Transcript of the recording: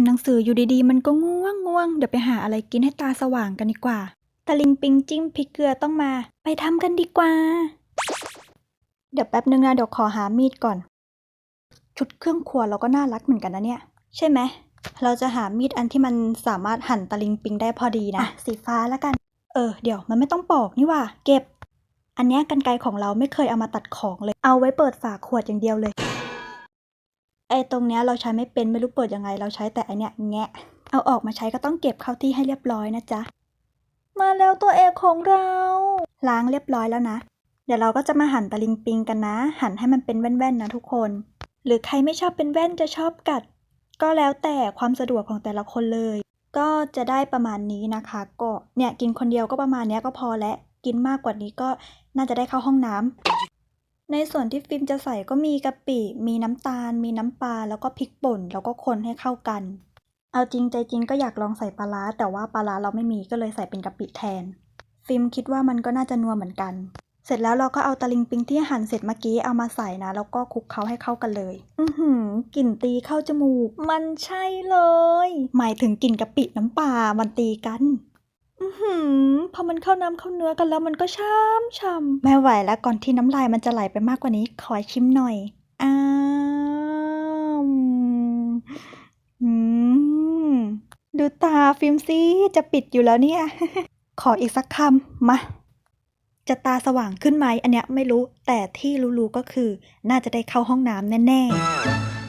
านหนังสืออยู่ดีๆ มันก็ง่วงง่วงเดี๋ยวไปหาอะไรกินให้ตาสว่างกันดีกว่าตะลิงปิงจิ้มพริกเกลือต้องมา ไปทำกันดีกว่า เดี๋ยวแป๊บนึงนะเดี๋ยวขอหามีดก่อน ชุดเครื่องครัวเราก็น่ารักเหมือนกันนะเนี่ย ใช่ไหม เราจะหามีดอันที่มันสามารถหั่นตะลิงปิงได้พอดีนะสีฟ้าแล้วกัน เออ เดี๋ยวมันไม่ต้องปอกนี่หว่า เก็บ อันเนี้ยกันไกรของเราไม่เคยเอามาตัดของเลย เอาไว้เปิดฝาขวดอย่างเดียวเลย ไอ้ตรงเนี้ยเราใช้ไม่เป็นไม่รู้เปิดยังไง เราใช้แต่อันเนี้ยแงะ เอาออกมาใช้ก็ต้องเก็บเข้าที่ให้เรียบร้อยนะจ๊ะ มาแล้วตัวเอกของเรา ล้างเรียบร้อยแล้วนะ เดี๋ยวเราก็จะมาหั่นตะลิงปิงกันนะ หั่นให้มันเป็นแว่นๆนะทุกคน หรือใครไม่ชอบเป็นแว่นจะชอบกัด ก็แล้วแต่ความสะดวกของแต่ละคนเลย ก็จะได้ประมาณนี้นะคะ ก็เนี่ยกินคนเดียวก็ประมาณเนี้ยก็พอแล้วกินมากกว่านี้ก็น่าจะได้เข้าห้องน้ำ ในส่วนที่ฟิล์มจะใส่ก็มีกะปิ มีน้ำตาล มีน้ำปลา แล้วก็พริกป่น แล้วก็คนให้เข้ากัน เอาจริงใจจริงก็อยากลองใส่ปลาร้าแต่ว่าปลาร้าเราไม่มีก็เลยใส่เป็นกะปิแทน ฟิล์มคิดว่ามันก็น่าจะนัวเหมือนกัน เสร็จแล้วเราก็เอาตะลิงปิงที่หั่นเสร็จเมื่อกี้เอามาใส่นะ แล้วก็คลุกเคล้าให้เข้ากันเลย อือหือกลิ่นตีเข้าจมูก มันใช่เลย หมายถึงกลิ่นกะปิน้ำปลา มันตีกัน อือหือพอมันเข้าน้ำเข้าเนื้อกันแล้วมันก็ช่ำช่ำไม่ไหวแล้วก่อนที่น้ำลายมันจะไหลไปมากกว่านี้ ขอชิมหน่อย อ้าวอืมดูตาฟิล์มซิจะปิดอยู่แล้วเนี่ย ขออีกสักคำมา จะตาสว่างขึ้นไหมอันเนี้ยไม่รู้แต่ที่รู้ๆก็คือ น่าจะได้เข้าห้องน้ำแน่ๆ